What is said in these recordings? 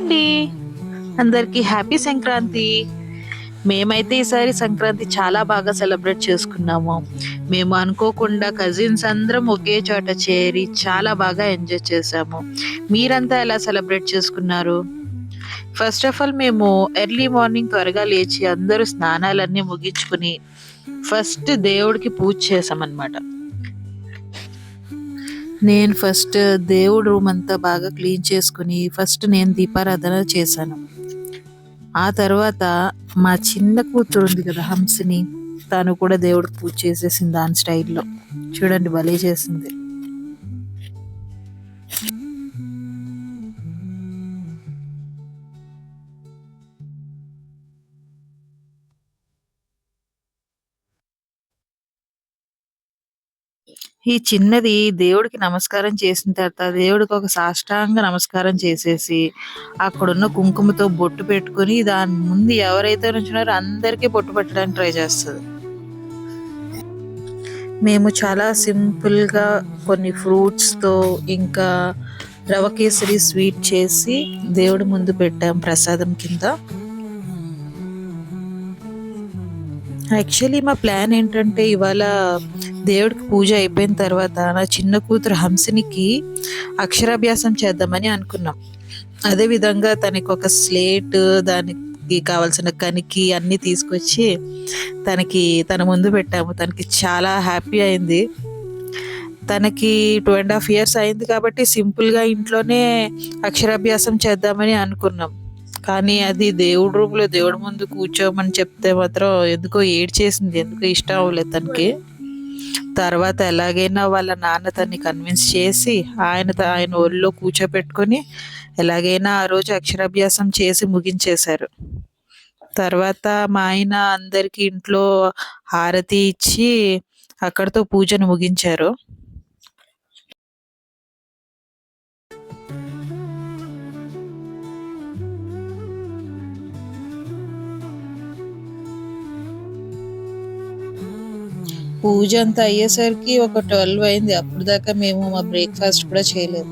అండి. అందరికీ హ్యాపీ సంక్రాంతి. మేమైతే ఈసారి సంక్రాంతి చాలా బాగా సెలబ్రేట్ చేసుకున్నాము. మేము అనుకోకుండా కజిన్స్ అందరం ఒకే చోట చేరి చాలా బాగా ఎంజాయ్ చేసాము మీరంతా ఎలా సెలబ్రేట్ చేసుకున్నారు? ఫస్ట్ ఆఫ్ ఆల్ మేము ఎర్లీ మార్నింగ్ త్వరగా లేచి అందరూ స్నానాలన్నీ ముగించుకుని ఫస్ట్ దేవుడికి పూజ చేసామన్నమాట నేను ఫస్ట్ దేవుడు రూమ్ అంతా బాగా క్లీన్ చేసుకుని ఫస్ట్ నేను దీపారాధన చేశాను. ఆ తర్వాత మా చిన్న కూతురు ఉంది కదా హంసిని తను కూడా దేవుడికి పూజ చేసేసింది దాని స్టైల్లో. చూడండి భలే చేసింది. ఈ చిన్నది దేవుడికి నమస్కారం చేసిన తర్వాత దేవుడికి ఒక సాష్టాంగ నమస్కారం చేసేసి అక్కడున్న కుంకుమతో బొట్టు పెట్టుకొని దాని ముందు ఎవరైతే నుంచున్నారో అందరికీ బొట్టు పెట్టడానికి ట్రై చేస్తుంది. మేము చాలా సింపుల్గా కొన్ని ఫ్రూట్స్తో ఇంకా రవ కేసరి స్వీట్ చేసి దేవుడి ముందు పెట్టాం ప్రసాదం కింద. యాక్చువల్లీ మా ప్లాన్ ఏంటంటే ఇవాళ దేవుడికి పూజ అయిపోయిన తర్వాత నా చిన్న కూతురు హంసినికి అక్షరాభ్యాసం చేద్దామని అనుకున్నాం. అదే విధంగా తనకి ఒక స్లేట్ దానికి కావాల్సిన కనికి అన్ని తీసుకొచ్చి తనకి తన ముందు పెట్టాము. తనకి చాలా హ్యాపీ అయింది. తనకి టూ అండ్ హాఫ్ ఇయర్స్ అయింది కాబట్టి సింపుల్గా ఇంట్లోనే అక్షరాభ్యాసం చేద్దామని అనుకున్నాం. కానీ అది దేవుడి రూమ్లో దేవుడి ముందు కూర్చోమని చెప్తే మాత్రం ఎందుకో ఏడ్చేసింది ఎందుకో ఇష్టం అవ్వలేదు తనకి. తర్వాత ఎలాగైనా వాళ్ళ నాన్న తన్ని కన్విన్స్ చేసి ఆయన ఆయన ఒళ్ళో కూర్చోపెట్టుకొని ఎలాగైనా ఆ రోజు అక్షరాభ్యాసం చేసి ముగించేశారు. తర్వాత మా ఆయన అందరికీ ఇంట్లో హారతి ఇచ్చి అక్కడితో పూజను ముగించారు. పూజ అంతా అయ్యేసరికి ఒక ట్వెల్వ్ అయింది. అప్పుడు దాకా మేము మా బ్రేక్ఫాస్ట్ కూడా చేయలేదు.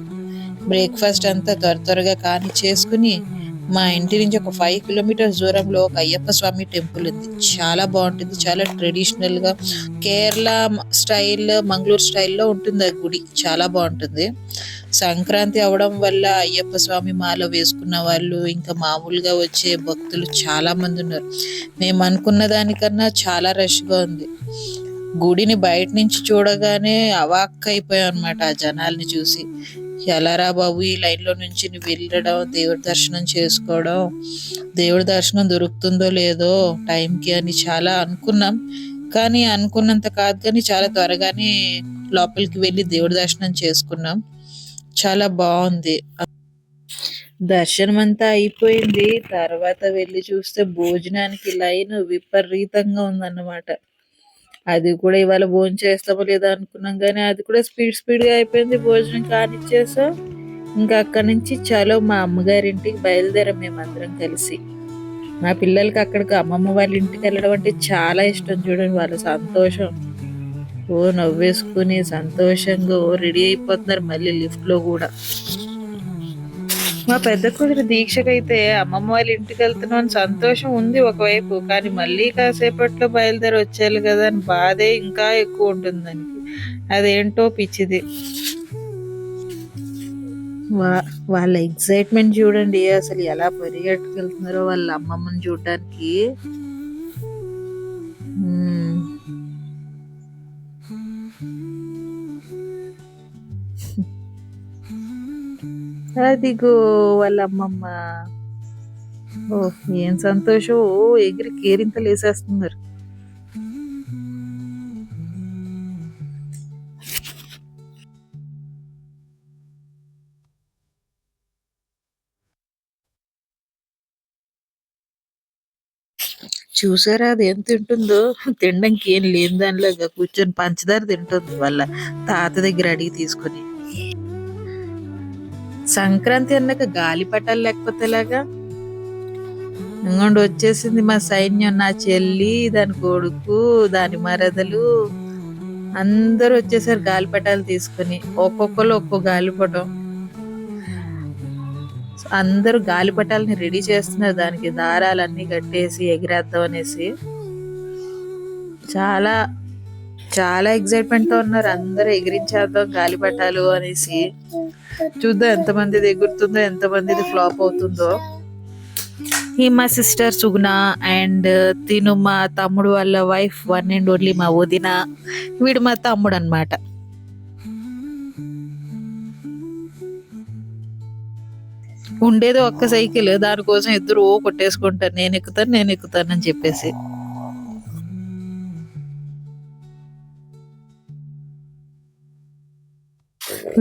బ్రేక్ఫాస్ట్ అంతా త్వర త్వరగా కాని చేసుకుని మా ఇంటి నుంచి ఒక ఫైవ్ కిలోమీటర్స్ దూరంలో ఒక అయ్యప్ప స్వామి టెంపుల్ ఉంది. చాలా బాగుంటుంది. చాలా ట్రెడిషనల్గా కేరళ స్టైల్ మంగళూరు స్టైల్లో ఉంటుంది ఆ గుడి. చాలా బాగుంటుంది. సంక్రాంతి అవడం వల్ల అయ్యప్ప స్వామి మాల వేసుకున్న వాళ్ళు ఇంకా మామూలుగా వచ్చే భక్తులు చాలా మంది ఉన్నారు. మేము అనుకున్న దానికన్నా చాలా రష్గా ఉంది. గుడిని బయట నుంచి చూడగానే అవాక్ అయిపోయాం అనమాట ఆ జనాల్ని చూసి. ఎలారా బాబు ఈ లైన్లో నుంచి వెళ్ళడం దేవుడి దర్శనం చేసుకోవడం దేవుడి దర్శనం దొరుకుతుందో లేదో టైంకి అని చాలా అనుకున్నాం. కానీ అనుకున్నంత కాదు కానీ చాలా త్వరగానే లోపలికి వెళ్ళి దేవుడి దర్శనం చేసుకున్నాం. చాలా బాగుంది. దర్శనం అంతా అయిపోయింది. తర్వాత వెళ్ళి చూస్తే భోజనానికి లైన్ విపరీతంగా ఉందన్నమాట. అది కూడా ఇవాళ భోజనం చేస్తామో లేదా అనుకున్నాం కానీ అది కూడా స్పీడ్ స్పీడ్గా అయిపోయింది. భోజనం కానిచ్చేసాం. ఇంకా అక్కడి నుంచి చలో మా అమ్మగారింటికి బయలుదేరాం మేమందరం కలిసి. మా పిల్లలకి అక్కడికి అమ్మమ్మ వాళ్ళ ఇంటికి వెళ్ళడం అంటే చాలా ఇష్టం చూడండి. వాళ్ళ సంతోషం. ఓ నవ్వేసుకుని సంతోషంగా ఓ రెడీ అయిపోతున్నారు మళ్ళీ లిఫ్ట్లో కూడా. మా పెద్ద కూతురు దీక్షకైతే అమ్మమ్మ వాళ్ళ ఇంటికి వెళ్తున్నాం అని సంతోషం ఉంది ఒకవైపు కానీ మళ్ళీ కాసేపట్లో బయలుదేరి వచ్చేయాలి కదా అని బాధే ఇంకా ఎక్కువ ఉంటుంది దానికి. అదేంటో పిచ్చిది. వా- వాళ్ళ ఎగ్జైట్మెంట్ చూడండి అసలు ఎలా పరిగెట్టుకెళ్తున్నారో వాళ్ళ అమ్మమ్మని చూడడానికి. అదిగో వాళ్ళ అమ్మమ్మ ఓ ఏం సంతోషం. ఓ ఎగిరి కేరింతలు వేసేస్తున్నారు చూసారా అది ఏం తింటుందో? తినడానికి ఏం లేని దానిలాగా కూర్చొని పంచదార తింటుంది వాళ్ళ తాత దగ్గర అడిగి తీసుకొని. సంక్రాంతి అన్నాక గాలిపటాలు లేకపోతే ఎలాగా? ఇంకోండి వచ్చేసింది మా సైన్యం నా చెల్లి దాని కొడుకు దాని మరదలు. అందరూ వచ్చేసారు గాలిపటాలు తీసుకొని. ఒక్కొక్కరు ఒక్కో గాలిపటం అందరూ గాలిపటాలని రెడీ చేస్తున్నారు. దానికి దారాలన్నీ కట్టేసి ఎగిరేద్దాం అనేసి. చాలా చాలా ఎగ్జైట్మెంట్తో ఉన్నారు. అందరూ ఎగిరించేద్దాం గాలిపటాలు అనేసి. చూద్దాం ఎంతమందిది ఎగురుతుందో ఎంతమందిది ఫ్లాప్ అవుతుందో. ఈ మా సిస్టర్ సుగుణ అండ్ తిను మా తమ్ముడు వాళ్ళ వైఫ్ వన్ అండ్ ఓన్లీ మా వదిన. వీడు మా తమ్ముడు అన్నమాట. ఉండేది ఒక్క సైకిల్. దానికోసం ఇద్దరు ఓ కొట్టేసుకుంటారు. నేను ఎక్కుతాను నేను ఎక్కుతాను అని చెప్పేసి.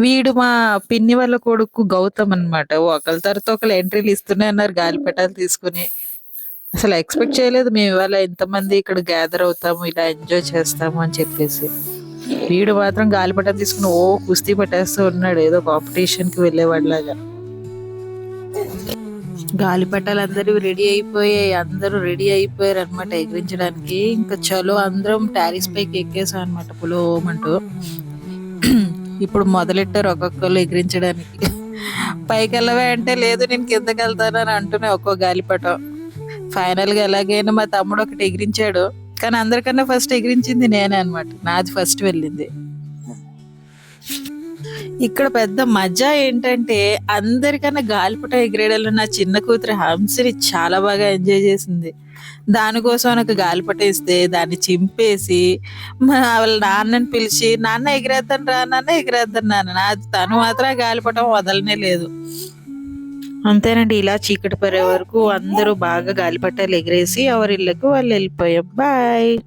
వీడు మా పిన్ని వాళ్ళ కొడుకు గౌతమ్ అన్నమాట. ఒకళ్ళ తర్వాత ఒకళ్ళు ఎంట్రీలు ఇస్తూనే అన్నారు గాలిపటాలు తీసుకుని. అసలు ఎక్స్పెక్ట్ చేయలేదు మేము ఇవాళ ఇంతమంది ఇక్కడ గ్యాదర్ అవుతాము ఇలా ఎంజాయ్ చేస్తాము అని చెప్పేసి. వీడు మాత్రం గాలిపటాలు తీసుకుని ఓ కుస్తీ పట్టేస్తూ ఉన్నాడు. ఏదో కాంపిటీషన్కి వెళ్ళేవాడిలాగా. గాలిపటాలు అందరూ రెడీ అయిపోయాయి. అందరూ రెడీ అయిపోయారు అనమాట ఎగిరించడానికి. ఇంకా చలో అందరం టారిస్ పైకి ఎక్కేసాం అనమాట పులోమంటూ ఇప్పుడు మొదలెట్టారు ఒక్కొక్కరు ఎగిరించడానికి. పైకి వెళ్ళవే అంటే లేదు నేను కిందకి వెళ్తాను అని అంటూనే ఒక్కో గాలిపటం. ఫైనల్గా ఎలాగైనా మా తమ్ముడు ఒకటి ఎగిరించాడు. కానీ అందరికన్నా ఫస్ట్ ఎగిరించింది నేనే అనమాట నాది ఫస్ట్ వెళ్ళింది. ఇక్కడ పెద్ద మజా ఏంటంటే అందరికన్నా గాలిపట ఎగిరేడలో నా చిన్న కూతురు హంసని చాలా బాగా ఎంజాయ్ చేసింది. దానికోసం నాకు గాలి పట్టేస్తే దాన్ని చింపేసి వాళ్ళ నాన్నని పిలిచి నాన్న ఎగిరేద్దాను రా నాన్న ఎగిరేద్దాను నాన్న నాది తను మాత్రం గాలిపటం వదలనే లేదు. అంతేనండి ఇలా చీకటి పడే వరకు అందరూ బాగా గాలిపటాలు ఎగిరేసి ఎవరి ఇళ్ళకు వాళ్ళు వెళ్ళిపోయాం. బాయ్.